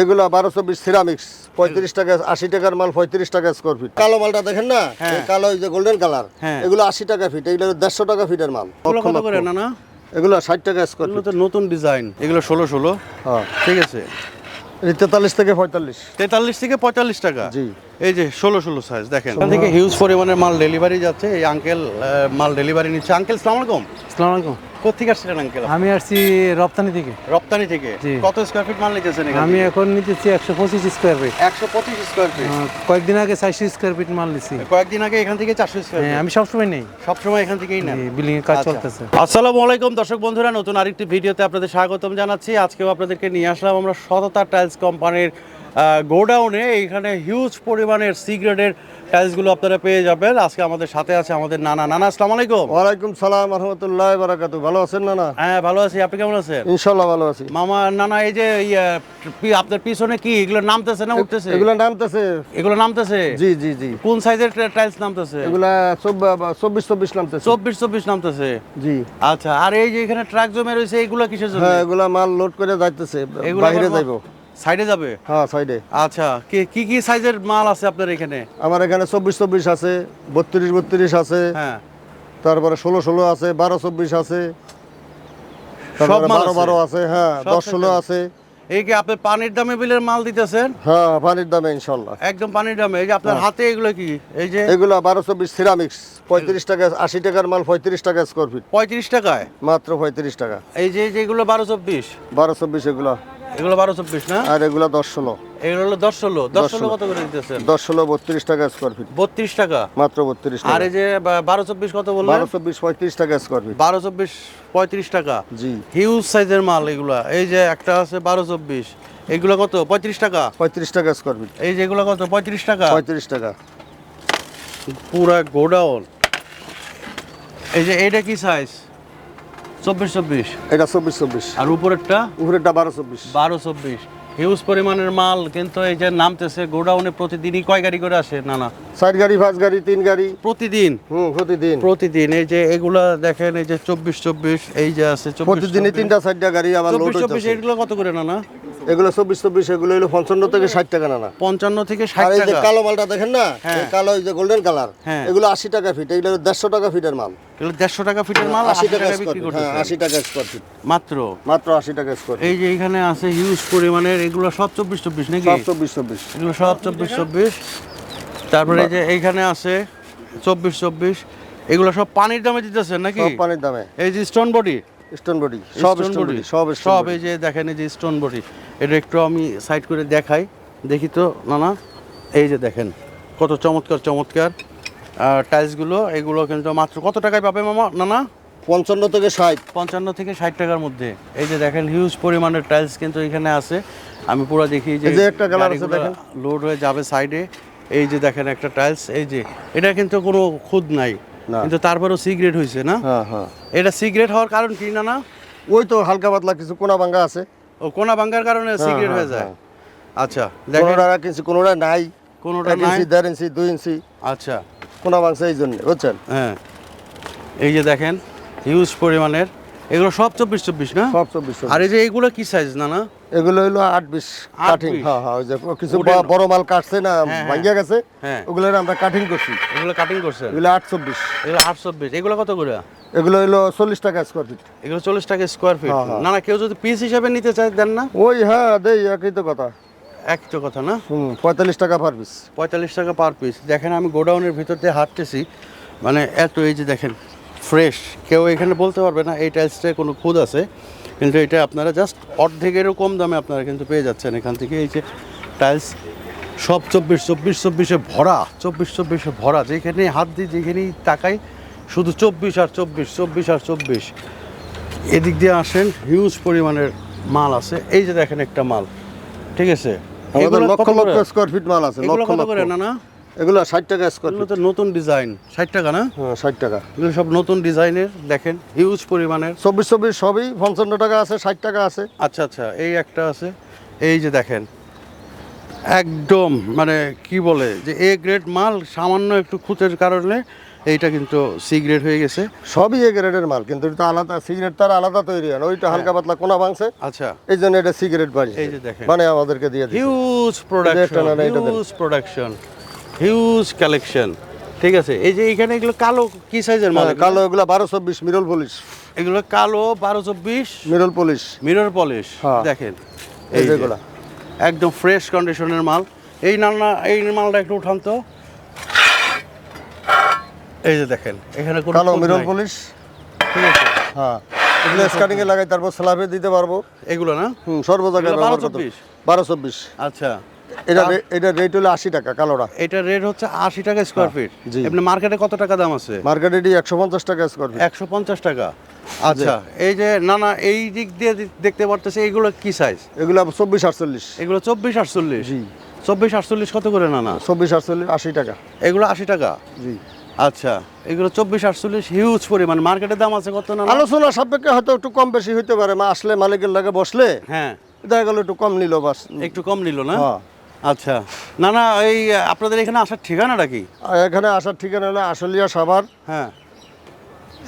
এগুলো বারোশো বিশ সিরামিক্স পঁয়ত্রিশ টাকা আশি টাকার মাল পঁয়ত্রিশ টাকা স্কোয়ার ফিট কালো মালটা দেখেন না? হ্যাঁ। কালো যে গোল্ডেন কালার হ্যাঁ। এগুলো আশি টাকা ফিট এগুলো দেড়শো টাকা ফিটের মাল। এগুলো না ষাট টাকা স্কোয়ার ফিট নতুন ডিজাইন এগুলো ষোলো ষোলো? হ্যাঁ। ঠিক আছে। এই তেতাল্লিশ থেকে পঁয়তাল্লিশ। তেতাল্লিশ থেকে পঁয়তাল্লিশ টাকা? জি। এই যে ষোলো ষোলো সাইজ দেখেন। এখান থেকে হিউজ পরিমাণের মাল ডেলিভারি যাচ্ছে। এই আঙ্কেল মাল ডেলিভারি নিচ্ছে। আঙ্কেল সালাম আলাইকুম। আসসালামু আলাইকুম। কোথেকে আসছিলেন আঙ্কেল? আমি আসছি রপ্তানি থেকে। রপ্তানি থেকে? কত স্কোয়ার ফিট মাল নিতেছেন আমি এখন নিতেছি একশো পঁচিশ স্কোয়ার ফিট একশো পঁচিশ স্কোয়ার ফিট কয়েকদিন আগে চারশো স্কোয়ার ফিট মাল নিচ্ছি কয়েকদিন আগে এখান থেকে চারশো স্কোয়ার আমি সবসময় নেই। সবসময় এখান থেকেই নেন? বিল্ডিং এর কাজ আচ্ছা। চলতেছে। আসসালামু আলাইকুম দর্শক বন্ধুরা নতুন আরেকটি ভিডিওতে আপনাদের স্বাগতম জানাচ্ছি। আজকেও আপনাদেরকে নিয়ে আসলাম আমরা সততা টাইলস কোম্পানির গোডাউনে। এখানে হিউজ পরিমাণের সি গ্রেডের টাইলসগুলো আপনারা পেয়ে যাবেন। আজকে আমাদের সাথে আছে আমাদের নানা। নানা আসসালামু আলাইকুম। ওয়ালাইকুম সালাম রহমতুল্লাহ বারাকাতু ভালো আছেন না না হ্যাঁ ভালো আছি। আপনি কেমন আছেন? ইনশাল্লাহ ভালো আছি। মামা নানা এই যে ইয়ে, আপনার পিছনে কি? এগুলো নামতেছে না উঠতেছে? এগুলো নামতেছে। এগুলো নামতেছে? জি জি জি। কোন সাইজের টাইলস নামতেছে? এগুলা চব্ব- চব্বিশ চব্বিশ নামতেছে। চব্বিশ চব্বিশ নামতেছে? জি। আচ্ছা আর এই যে এখানে ট্রাক জমে রয়েছে এগুলো কিসের জন্য? হ্যাঁ এগুলা মাল লোড করে যাইতেছে বাইরে যাইবো। সাইডে যাবে? হ্যাঁ সাইডে আচ্ছা কি কি কি সাইজের মাল আছে আপনার এখানে? আমার এখানে চব্বিশ চব্বিশ আছে বত্রিশ বত্রিশ আছে হ্যাঁ। তারপরে ষোলো ষোলো আছে বারো চব্বিশ আছে বারো বারো আছে? হ্যাঁ দশ ষোলো আছে। এই কি আপনি পানির দামে বিলের মাল দিতেছেন? হ্যাঁ পানির দামে ইনশাল্লাহ। একদম পানির দামে। এই যে আপনার হাতে এগুলো কি? এই যে এগুলো বারো চব্বিশ সিরামিক্স পঁয়ত্রিশ টাকা আশি টাকার মাল পঁয়ত্রিশ টাকা স্কোয়ার ফিট পঁয়ত্রিশ টাকায়? মাত্র পঁয়ত্রিশ টাকা। এই যে যেগুলো বারো চব্বিশ? বারো চব্বিশ এগুলো। এগুলো বারো চব্বিশ না? আর এগুলো দশ ষোলো। এগুলো হলো দশ ষোলো। দশ ষোলো। কত করে দিতেছেন? দশ ষোলো বত্রিশ টাকা স্কোয়ার ফিট বত্রিশ টাকা? মাত্র বত্রিশ আর এই যে বারো চব্বিশ কত বললেন? বারো চব্বিশ পঁয়ত্রিশ টাকা স্কোয়ার ফিট বারো চব্বিশ পঁয়ত্রিশ টাকা। জি। হিউজ সাইজের মাল এগুলা। এই যে একটা আছে বারো চব্বিশ। এগুলো কত? পঁয়ত্রিশ টাকা? পঁয়ত্রিশ টাকা স্কোয়ার ফিট এই যেগুলো কত? পঁয়ত্রিশ টাকা? পঁয়ত্রিশ টাকা। পুরা গোডাউন। এই যে এটা কি সাইজ চব্বিশ চব্বিশ। এটা চব্বিশ চব্বিশ। আর উপরেরটা? উপরেরটা বারো চব্বিশ। বারো চব্বিশ। হিউজ পরিমাণের মাল কিন্তু এই যে নামতেছে গোডাউনে প্রতিদিনই কয় গাড়ি করে আসে না না চার গাড়ি পাঁচ গাড়ি তিন গাড়ি। প্রতিদিন? হুম প্রতিদিন। প্রতিদিন এই যে এগুলা দেখেন এই যে চব্বিশ চব্বিশ এই যে আছে প্রতিদিনই তিনটা চারটা গাড়ি আবার চব্বিশ চব্বিশ এগুলো কত করে না না এগুলো চব্বিশ চব্বিশ এগুলো হলো পঞ্চান্ন থেকে ষাট টাকা না না পঞ্চান্ন থেকে ষাট এই যে কালো মালটা দেখেন না? হ্যাঁ। এই কালো এই যে গোল্ডেন কালার হ্যাঁ। এগুলো আশি টাকা ফিট এগুলো দেড়শো টাকা ফিটের মাল। এগুলো দেড়শো টাকা ফিটের মাল আশি টাকা বিক্রি হ্যাঁ আশি টাকা স্কোয়ার ফিট মাত্র? মাত্র আশি টাকা স্কোয়ার এই যে এখানে আছে হিউজ পরিমাণের এগুলো সব চব্বিশ চব্বিশ নাকি? সব চব্বিশ চব্বিশ। এগুলো সব চব্বিশ চব্বিশ। তারপরে যে এইখানে আছে চব্বিশ চব্বিশ। এগুলো সব পানির দামে দিতেছেন নাকি? পানির দামে। এই যে স্টোন বডি স্টোন বডি সব স্টোন বডি সব সব এই যে দেখেন এই যে স্টোন বডি এটা একটু আমি সাইড করে দেখাই দেখি তো না না এই যে দেখেন কত চমৎকার চমৎকার। টাইলসগুলো এগুলো কিন্তু মাত্র কত টাকায় পাবে মামা না না পঞ্চান্ন থেকে ষাট। পঞ্চান্ন থেকে ষাট টাকার মধ্যে। এই যে দেখেন হিউজ পরিমাণের টাইলস কিন্তু এখানে আছে। আমি পুরো দেখি যে একটা আছে দেখেন। লোড হয়ে যাবে সাইডে এই যে দেখেন একটা টাইলস এই যে এটা কিন্তু কোনো খুদ নাই। কিন্তু তারপরেও সিগারেট হয়েছে না? হ্যাঁ হ্যাঁ। এটা সিগারেট হওয়ার কারণ কি না না ওই তো হালকা পাতলা কিছু কোনা ভাঙ্গা আছে। ও কোনা ভাঙ্গার কারণে সিগ্রেট হ্যাঁ, হয়ে যায়। হ্যাঁ। আচ্ছা কোনোটা কিছু কোনোটা নাই। কোনোটা নাই ইঞ্চি দেড় ইঞ্চি দুই ইঞ্চি। আচ্ছা। কোনা ভাঙছে এই জন্য বুঝছেন? হ্যাঁ। এই যে দেখেন হিউজ পরিমাণের এগুলো সব চব্বিশ চব্বিশ না? সব চব্বিশ আর এই যে এইগুলো কি সাইজ না না এগুলো হইল আট বিশ কাটিং? হ্যাঁ হ্যাঁ ওই যে কিছু বড় মাল কাটছে না হ্যাঁ, ভাঙ্গিয়া গেছে হ্যাঁ। ওগুলো আমরা কাটিং করছি। এগুলো কাটিং করছে এগুলো আট চব্বিশ। এগুলো আট চব্বিশ। এগুলো কত করে? এগুলো হইল চল্লিশ টাকা স্কোয়ার ফিট এগুলো চল্লিশ টাকা স্কোয়ার ফিট হ্যাঁ, হ্যাঁ। না না কেউ যদি পিস হিসাবে নিতে চায় দেন না? ওই হ্যাঁ দেই একই তো কথা। একই তো কথা না? পঁয়তাল্লিশ টাকা পার পিস পঁয়তাল্লিশ টাকা পার পিস দেখেন আমি গোডাউনের ভিতর দিয়ে হাঁটতেছি। মানে এত এই যে দেখেন। ফ্রেশ। কেউ এখানে বলতে পারবে না এই টাইলসটায় কোনো খুদ আছে কিন্তু এটা আপনারা জাস্ট অর্ধেকেরও কম দামে আপনারা কিন্তু পেয়ে যাচ্ছেন এখান থেকে। এই যে টাইলস সব চব্বিশ চব্বিশ চব্বিশে ভরা চব্বিশ চব্বিশে ভরা যেখানে হাত দিয়ে যেখানেই তাকাই শুধু চব্বিশ আর চব্বিশ চব্বিশ আর চব্বিশ। এদিক দিয়ে আসেন হিউজ পরিমাণের মাল আছে। এই যে দেখেন একটা মাল ঠিক আছে? লক্ষ লক্ষ স্কোয়ার ফিট মাল আছে লক্ষ লক্ষ। করে না না এগুলো ষাট টাকা স্কোয়ার এগুলো তো নতুন ডিজাইন ষাট টাকা না? হ্যাঁ ষাট টাকা। এগুলো সব নতুন ডিজাইনের দেখেন হিউজ পরিমাণের। চব্বিশ চব্বিশ সবই পঞ্চান্ন টাকা আছে ষাট টাকা আছে। আচ্ছা আচ্ছা এই একটা আছে। এই যে দেখেন একদম মানে কি বলে যে এ গ্রেড মাল সামান্য একটু খুঁতের কারণে এইটা কিন্তু সি গ্রেড হয়ে গেছে। সবই এ গ্রেডের মাল কিন্তু এটা আলাদা সিগারেট তার আলাদা তৈরি হয় ওইটা হালকা পাতলা কোনা ভাঙছে। আচ্ছা। এই জন্য এটা সিগারেট বাড়ি এই যে দেখেন। মানে আমাদেরকে দিয়ে huge production huge production huge collection ঠিক আছে এই যে এখানে এগুলো কালো কি সাইজের মাল হ্যাঁ, কালো এগুলা বারো চব্বিশ মিরল পলিশ এগুলো কালো বারো চব্বিশ মিরল পলিশ মিরর পলিশ। দেখেন। এই যেগুলা। একদম ফ্রেশ কন্ডিশনের মাল। এই নালনা এই মালটা একটু উঠান তো। এই যে দেখেন এখানে কালো মিরল পলিশ ঠিক আছে। হ্যাঁ এগুলো স্কার্টিং এ লাগাই তারপর স্ল্যাবে দিতে পারব। এগুলো না? হুম সর্ব জায়গায় এগুলো ব্যবহার 12 করতে 24? বারো চব্বিশ। আচ্ছা। এটা এটা রেট হলো আশি টাকা কালোটা এটা রেট হচ্ছে আশি টাকা স্কোয়ার ফিট। এমনি মার্কেটে কত টাকা দাম আছে? মার্কেটে এটি একশো পঞ্চাশ টাকা স্কোয়ার ফিট একশো পঞ্চাশ টাকা। আচ্ছা। এই যে না না এই দিক দিয়ে দেখতে পারতেছে এইগুলো কি সাইজ এগুলো চব্বিশ আটচল্লিশ। এগুলো চব্বিশ আটচল্লিশ? জি। চব্বিশ আটচল্লিশ কত করে না না চব্বিশ আটচল্লিশ আশি টাকা। এগুলো আশি টাকা? জি। আচ্ছা এগুলো চব্বিশ আটচল্লিশ হিউজ পরিমাণ। মার্কেটের দাম আছে কত না না? আলোচনা সাপেক্ষে হয়তো একটু কম বেশি হইতে পারে। মা আসলে মালিকের লাগে বসলে হ্যাঁ। দেখা গেল একটু কম নিল বাস। একটু কম নিল না? হ্যাঁ। আচ্ছা। না না এই আপনাদের এখানে আসার ঠিকানাটা কি? এখানে আসার ঠিকানা হলো আশুলিয়া সাভার হ্যাঁ।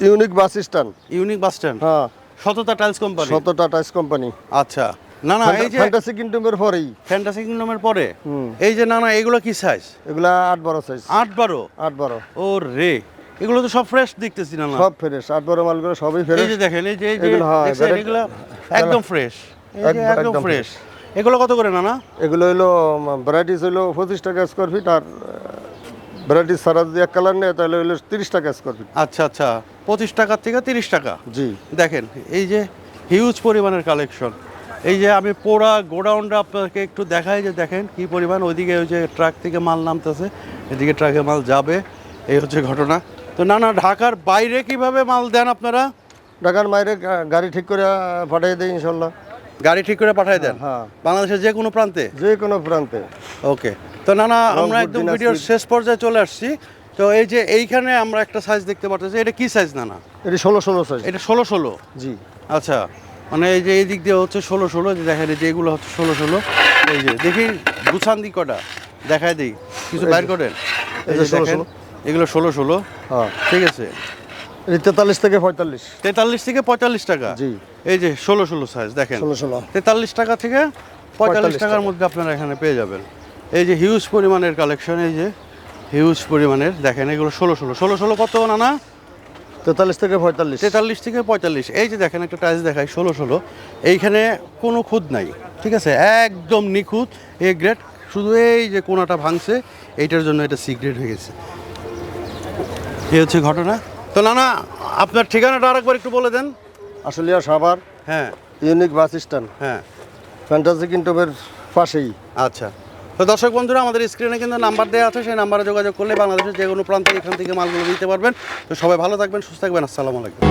Unique bus stand. Unique bus stand? হ্যাঁ। সততা টাইলস কোম্পানি? সততা টাইস কোম্পানি। আচ্ছা। না না এই যে ফ্যান্টাসি কিংডমের পরেই। ফ্যান্টাসি কিংডমের পরে? এই যে না না এগুলো কি সাইজ এগুলা আট বারো সাইজ আট বারো? আট বারো। ও রে এগুলো তো সব ফ্রেশ দেখতেছি না সব ফ্রেশ আট বারো মালগুলো সবই এই যে দেখেন এই যে এগুলো, হ্যাঁ, এগুলো একদম ফ্রেশ একদম ফ্রেশ এগুলো কত করে না না এগুলো হলো ভ্যারাইটিস হলো পঁচিশ টাকা স্কোয়ার ফিট আর ভ্যারাইটিস সারা যদি এক কালার নেয় তাহলে হলো তিরিশ টাকা স্কোয়ার ফিট আচ্ছা আচ্ছা। পঁচিশ টাকার থেকে তিরিশ টাকা? জি। দেখেন এই যে হিউজ পরিমাণের কালেকশন এই যে আমি পোড়া গোডাউনটা আপনাকে একটু দেখাই যে দেখেন কি পরিমাণ। ওইদিকে ওই যে ট্রাক থেকে মাল নামতেছে এদিকে ট্রাকে মাল যাবে। এই হচ্ছে ঘটনা। তো না না ঢাকার বাইরে কীভাবে মাল দেন আপনারা? ঢাকার বাইরে গাড়ি ঠিক করে পাঠিয়ে দেয় ইনশাল্লাহ। গাড়ি ঠিক করে পাঠিয়ে দেন? হ্যাঁ বাংলাদেশের যে কোনো প্রান্তে? যে কোনো প্রান্তে। ওকে। তো না না আমরা একদম ভিডিওর শেষ পর্যায়ে চলে আসছি। তো এই যে এইখানে আমরা একটা সাইজ দেখতে পাচ্ছি এটা কি সাইজ না না এটি ষোলো ষোলো সাইজ এটা ষোলো ষোলো? জি। আচ্ছা। মানে এই যে এই দিক দিয়ে হচ্ছে ষোলো ষোলো যে দেখা এই যে এগুলো হচ্ছে ষোলো ষোলো। এই যে দেখি গুছান দিক কটা। দেখায় দিই। কিছু বাইর করেন। এই যে দেখেন। এগুলো ষোলো ষোলো। হ্যাঁ। ঠিক আছে। তেতাল্লিশ থেকে পঁয়তাল্লিশ। তেতাল্লিশ থেকে পঁয়তাল্লিশ টাকা? জি। এই যে ষোলো ষোলো সাইজ দেখেন। ষোলো ষোলো। তেতাল্লিশ টাকা থেকে পঁয়তাল্লিশ 45 টাকার মধ্যে আপনারা এখানে পেয়ে যাবেন। এই যে হিউজ পরিমাণের কালেকশন এই যে হিউজ পরিমাণের দেখেন এগুলো ষোলো ষোলো। ষোলো ষোলো কত নানা? তেতাল্লিশ থেকে পঁয়তাল্লিশ। তেতাল্লিশ থেকে পঁয়তাল্লিশ। এই যে দেখেন একটা টাইলস দেখায় ষোলো ষোলো। এইখানে কোনো খুদ নাই ঠিক আছে? একদম নিখুঁত এ গ্রেড শুধু এই যে কোনাটা ভাঙছে এইটার জন্য এটা সিগ্রেট হয়ে গেছে। এই হচ্ছে ঘটনা। তো নানা না আপনার ঠিকানাটা আরেকবার একটু বলে দেন। আসলিয়া সাভার হ্যাঁ। Unique bus stand. হ্যাঁ। ফ্যান্টাসি কিংডমের পাশেই। আচ্ছা। তো দর্শক বন্ধুরা আমাদের স্ক্রিনে কিন্তু নাম্বার দেওয়া আছে সেই নাম্বারে যোগাযোগ করলে বাংলাদেশের যে কোনো প্রান্তে এখান থেকে মালগুলো নিতে পারবেন। তো সবাই ভালো থাকবেন সুস্থ থাকবেন আসসালামু আলাইকুম।